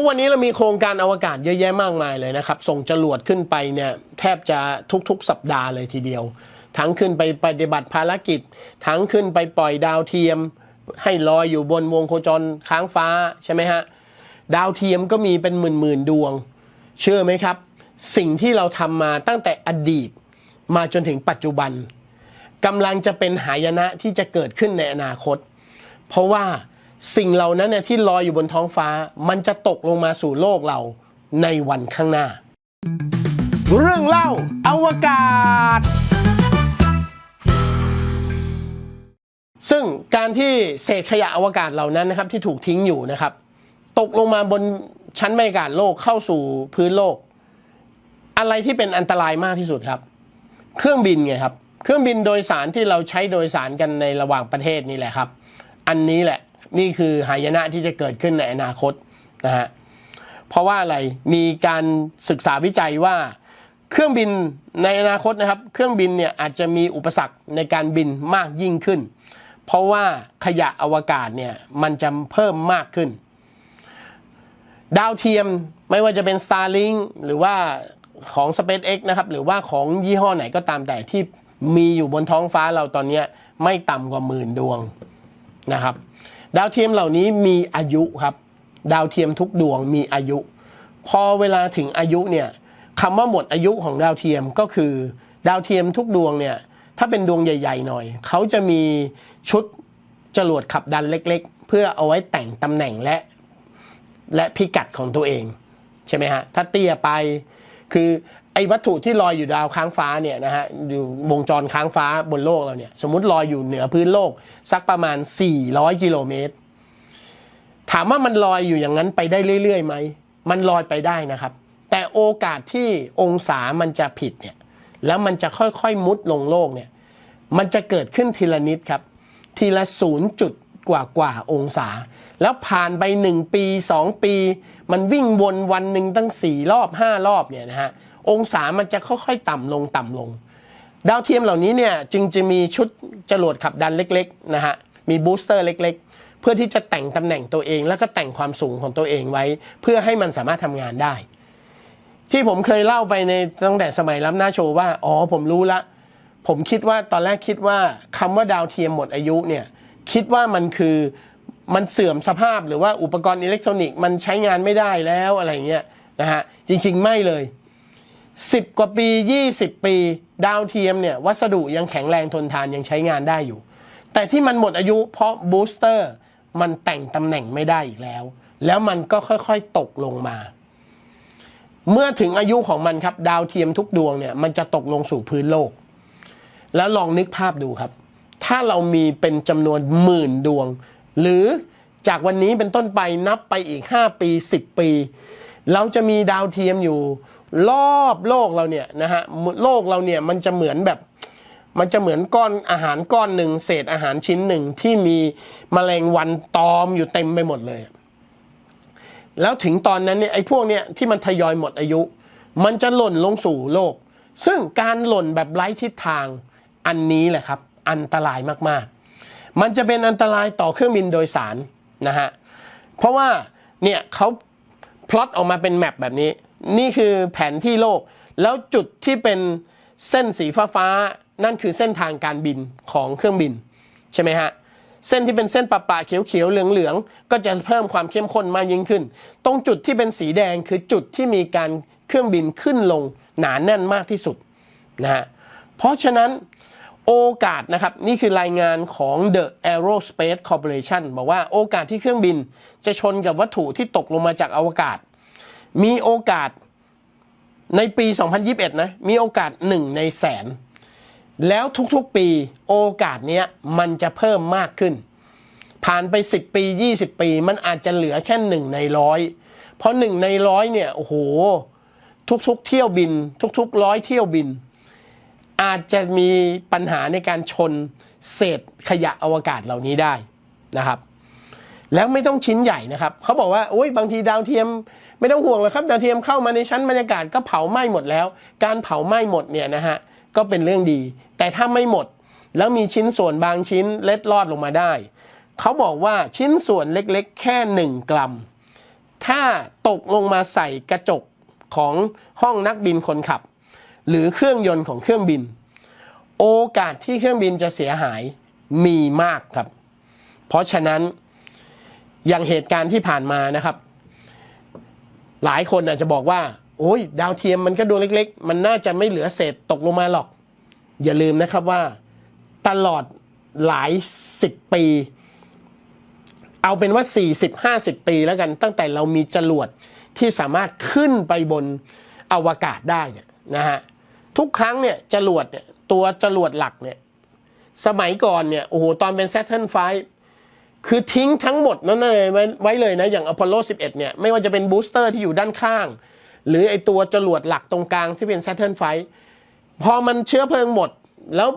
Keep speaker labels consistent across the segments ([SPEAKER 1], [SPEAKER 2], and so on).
[SPEAKER 1] ทุกวันนี้เรามีโครงการอวกาศเยอะแยะมากมายเลยนะครับ ส่งจรวดขึ้นไปเนี่ยแทบจะทุกๆ สัปดาห์เลยทีเดียว ทั้งขึ้นไปปฏิบัติภารกิจ ทั้งขึ้นไปปล่อยดาวเทียม ให้ลอยอยู่บนวงโคจรค้างฟ้าใช่ไหมฮะ ดาวเทียมก็มีเป็นหมื่นๆดวง เชื่อไหมครับ สิ่งที่เราทำมาตั้งแต่อดีตมาจนถึงปัจจุบันกำลังจะเป็นหายนะที่จะเกิดขึ้นในอนาคต เพราะว่า สิ่งเหล่านั้นเนี่ยที่ลอยอยู่บนท้องฟ้า มันจะตกลงมาสู่โลกเราในวันข้างหน้า เรื่องเล่าอวกาศ ซึ่งการที่เศษขยะอวกาศเหล่านั้นนะครับที่ถูกทิ้งอยู่นะครับ ตกลงมาบนชั้นบรรยากาศโลกเข้าสู่พื้นโลก อะไรที่เป็นอันตรายมากที่สุดครับ เครื่องบินไงครับ เครื่องบินโดยสารที่เราใช้โดยสารกันในระหว่างประเทศนี่แหละครับ อันนี้แหละ นี่คือหายนะที่จะเกิดขึ้นในอนาคตนะฮะเพราะว่าอะไรมีการศึกษาวิจัยว่าเครื่องบินในอนาคตนะครับ เครื่องบินเนี่ยอาจจะมีอุปสรรคในการบินมากยิ่งขึ้น เพราะว่าขยะอวกาศเนี่ยมันจะเพิ่มมากขึ้น ดาวเทียมไม่ว่าจะเป็น Starlink หรือว่าของ SpaceX นะครับ หรือว่าของยี่ห้อไหนก็ตามแต่ที่มีอยู่บนท้องฟ้าเราตอนนี้ไม่ต่ำกว่าหมื่นดวงนะครับ ดาวเทียมเหล่านี้มีอายุครับ ดาวเทียมทุกดวงมีอายุ พอเวลาถึงอายุเนี่ยคำว่าหมดอายุของดาวเทียมก็คือ ดาวเทียมทุกดวงเนี่ยถ้าเป็นดวงใหญ่ ๆ หน่อย เขาจะมีชุดจรวดขับดันเล็ก ๆ เพื่อเอาไว้แต่งตำแหน่งและและพิกัดของตัวเอง ใช่ไหมฮะ ถ้าเตี้ยไป คือไอ้วัตถุที่ลอยอยู่ดาวค้างฟ้าเนี่ยนะฮะอยู่วงจรค้างฟ้าบนโลกเราเนี่ย สมมติลอยอยู่เหนือพื้นโลก สักประมาณ 400 กิโลเมตร ถามว่ามันลอยอยู่อย่างนั้นไปได้เรื่อยๆไหมมันลอยไปได้นะครับ แต่โอกาสที่องศามันจะผิดเนี่ยแล้วมันจะค่อยๆมุดลงโลกเนี่ยมันจะเกิดขึ้นทีละนิดครับ ทีละศูนย์จุด กว่ากว่าองศา แล้วผ่านไป 1 ปี 2 ปี มันวิ่งวนวันหนึ่งตั้ง 4 รอบ 5 รอบเนี่ยนะฮะองศามันจะค่อยๆ ต่ำลงต่ำลง ดาวเทียมเหล่านี้เนี่ยจึงจะมีชุดจรวดขับดันเล็กๆนะฮะมีบูสเตอร์เล็กๆ เพื่อที่จะแต่งตำแหน่งตัวเอง แล้วก็แต่งความสูงของตัวเองไว้ เพื่อให้มันสามารถทำงานได้ ที่ผมเคยเล่าไปในตั้งแต่สมัยรับหน้าโชว์ว่า อ๋อผมรู้ละ ผมคิดว่าตอนแรกคิดว่าคำว่าดาวเทียมหมดอายุเนี่ย คิดว่ามันคือมันเสื่อมสภาพหรือว่าอุปกรณ์อิเล็กทรอนิกส์มันใช้งานไม่ได้แล้วอะไรเงี้ยนะฮะจริงๆไม่เลย 10 กว่าปี 20 ปีดาวเทียมเนี่ยวัสดุยังแข็งแรงทนทานยังใช้งานได้อยู่ แต่ที่มันหมดอายุเพราะบูสเตอร์มันแต่งตำแหน่งไม่ได้อีกแล้ว แล้วมันก็ค่อยๆตกลงมา เมื่อถึงอายุของมันครับดาวเทียมทุกดวงเนี่ยมันจะตกลงสู่พื้นโลก แล้วลองนึกภาพดูครับ ถ้าเรามีเป็นจำนวนหมื่นดวง หรือจากวันนี้เป็นต้นไปนับไปอีก 5 ปี 10 ปี เราจะมีดาวเทียมอยู่ รอบโลกเราเนี่ยนะฮะโลกเราเนี่ยมันจะเหมือนแบบ มันจะเหมือนก้อนอาหารก้อนหนึ่งเศษอาหารชิ้นหนึ่งที่มีแมลงวันตอมอยู่เต็มไปหมดเลย แล้วถึงตอนนั้นเนี่ยไอ้พวกเนี่ยที่มันทยอยหมดอายุ มันจะหล่นลงสู่โลก ซึ่งการหล่นแบบไร้ทิศทางอันนี้แหละครับ อันตรายมากๆ มันจะเป็นอันตรายต่อเครื่องบินโดยสารนะฮะ เพราะว่าเนี่ยเขาพลอตออกมาเป็นแมปแบบนี้ นี่คือแผนที่โลก แล้วจุดที่เป็นเส้นสีฟ้าฟ้านั่นคือเส้นทางการบินของเครื่องบินใช่ไหมฮะ เส้นที่เป็นเส้นปะปาเขียวๆเหลืองๆก็จะเพิ่มความเข้มข้นมากยิ่งขึ้น ตรงจุดที่เป็นสีแดงคือจุดที่มีการเครื่องบินขึ้นลงหนาแน่นมากที่สุดนะฮะ เพราะฉะนั้น โอกาสนะครับ นี่คือรายงานของ The Aerospace Corporation บอกว่าโอกาสที่เครื่องบินจะชนกับวัตถุที่ตกลงมาจากอวกาศ มีโอกาสในปี 2021 นะ มีโอกาส 1 ในแสน แล้วทุกๆปีโอกาสเนี้ยมันจะเพิ่มมากขึ้น ผ่านไป 10 ปี 20 ปี มันอาจจะเหลือแค่หนึ่งในร้อยเพราะหนึ่งในร้อยเนี่ย โอ้โห ทุกๆ เที่ยวบิน ทุกๆร้อยเที่ยวบิน อาจจะมีปัญหาในการชนเศษขยะอวกาศเหล่านี้ได้นะครับ แล้วไม่ต้องชิ้นใหญ่นะครับเขาบอกว่าโอ้ยบางทีดาวเทียมไม่ต้องห่วงหรอกครับ ดาวเทียมเข้ามาในชั้นบรรยากาศก็เผาไหม้หมดแล้ว การเผาไหม้หมดเนี่ยนะฮะก็เป็นเรื่องดี แต่ถ้าไม่หมดแล้วมีชิ้นส่วนบางชิ้นเล็ดลอดลงมาได้เขาบอกว่าชิ้นส่วนเล็กๆ แค่ 1 กรัม ถ้าตกลงมาใส่กระจกของห้องนักบินคนขับ หรือเครื่องยนต์ของเครื่องบิน โอกาสที่เครื่องบินจะเสียหายมีมากครับ เพราะฉะนั้นอย่างเหตุการณ์ที่ผ่านมานะครับ หลายคนอาจจะบอกว่า โอ้ยดาวเทียมมันก็ดวงเล็ก ๆ มันน่าจะไม่เหลือเศษตกลงมาหรอก อย่าลืมนะครับว่าตลอดหลายสิบปี เอาเป็นว่า 40-50 ปีแล้วกัน ตั้งแต่เรามีจรวดที่สามารถขึ้นไปบนอวกาศได้เนี่ยนะฮะ ทุกครั้งเนี่ยจรวดเนี่ยตัวจรวดหลักเนี่ยสมัยก่อนเนี่ยโอ้โหตอนเป็น Saturn V คือทิ้งทั้งหมดนั้นเลยไว้ไวเลยนะ อย่างอพอลโล 11 เนี่ยไม่ว่าจะเป็นบูสเตอร์ที่อยู่ด้านข้าง หรือไอตัวจรวดหลักตรงกลางที่เป็น Saturn V พอมันเชื้อเพลิงหมด แล้ว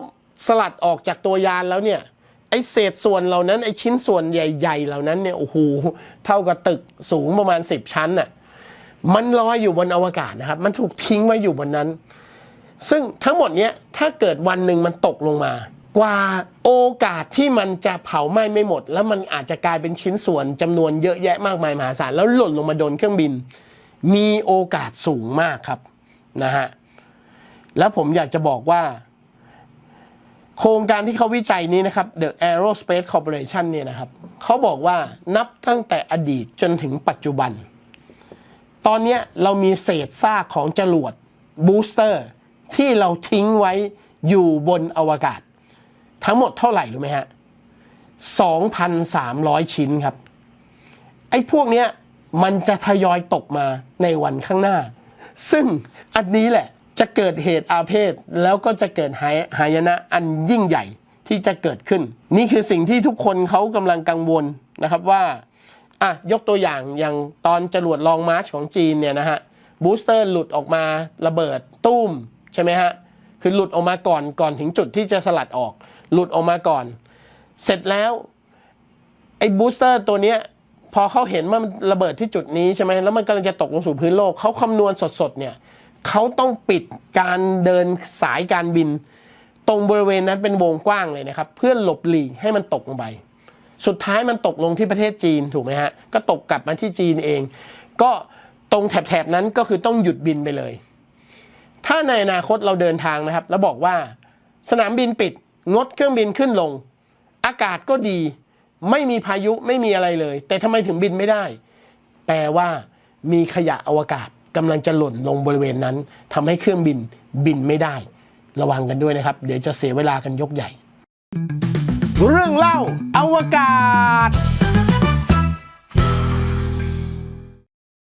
[SPEAKER 1] สลัดออกจากตัวยานแล้วเนี่ยไอเศษส่วนเหล่านั้นไอชิ้นส่วนใหญ่ๆ เหล่านั้นเนี่ยโอ้โหเท่ากับตึกสูงประมาณ 10 ชั้นน่ะมันลอยอยู่บนอวกาศนะครับ มันถูกทิ้งไว้อยู่บนนั้น ซึ่งทั้งหมดเนี้ยถ้าเกิดวันหนึ่งมันตกลงมา กว่าโอกาสที่มันจะเผาไหม้ไม่หมด แล้วมันอาจจะกลายเป็นชิ้นส่วนจำนวนเยอะแยะมากมายมหาศาลแล้วหล่นลงมาโดนเครื่องบิน มีโอกาสสูงมากครับนะฮะแล้วผมอยากจะบอกว่า โครงการที่เขาวิจัยนี้นะครับ The Aerospace Corporation เนี่ยนะครับเขาบอกว่านับตั้งแต่อดีตจนถึงปัจจุบัน ตอนนี้เรามีเศษซากของจรวดบูสเตอร์ ที่เราทิ้งไว้อยู่บนอวกาศ ทั้งหมดเท่าไหร่รู้ไหมฮะ 2,300 ชิ้นครับ ไอ้พวกเนี้ยมันจะทยอยตกมาในวันข้างหน้า ซึ่งอันนี้แหละจะเกิดเหตุอาเพศแล้วก็จะเกิดหายหายนะอันยิ่งใหญ่ที่จะเกิดขึ้น นี่คือสิ่งที่ทุกคนเขากำลังกังวลนะครับว่าอะยกตัวอย่างอย่างตอนจรวดลองมาร์ชของจีนเนี่ยนะฮะบูสเตอร์หลุดออกมาระเบิดตุ้ม ใช่ไหมฮะคือหลุดออกมาก่อนก่อนถึงจุดที่จะสลัดออก หลุดออกมาก่อน เสร็จแล้วไอ้บูสเตอร์ตัวเนี้ยพอเขาเห็นว่ามันระเบิดที่จุดนี้ใช่ไหมแล้วมันกำลังจะตกลงสู่พื้นโลกเขาคำนวณสดๆเนี่ยเขาต้องปิดการเดินสายการบิน ตรงบริเวณนั้นเป็นวงกว้างเลยนะครับ เพื่อหลบหลีกให้มันตกลงไป สุดท้ายมันตกลงที่ประเทศจีนถูกไหมฮะ ก็ตกกลับมาที่จีนเอง ก็ตรงแถบๆนั้นก็คือต้องหยุดบินไปเลย ถ้าในอนาคตเราเดินทางนะครับ แล้วบอกว่า สนามบินปิด งดเครื่องบินขึ้นลง อากาศก็ดี ไม่มีพายุไม่มีอะไรเลย แต่ทำไมถึงบินไม่ได้ แปลว่า มีขยะอวกาศกำลังจะหล่นลงบริเวณนั้นทำให้เครื่องบินบินไม่ได้ ระวังกันด้วยนะครับ เดี๋ยวจะเสียเวลากันยกใหญ่ เรื่องเล่าอวกาศ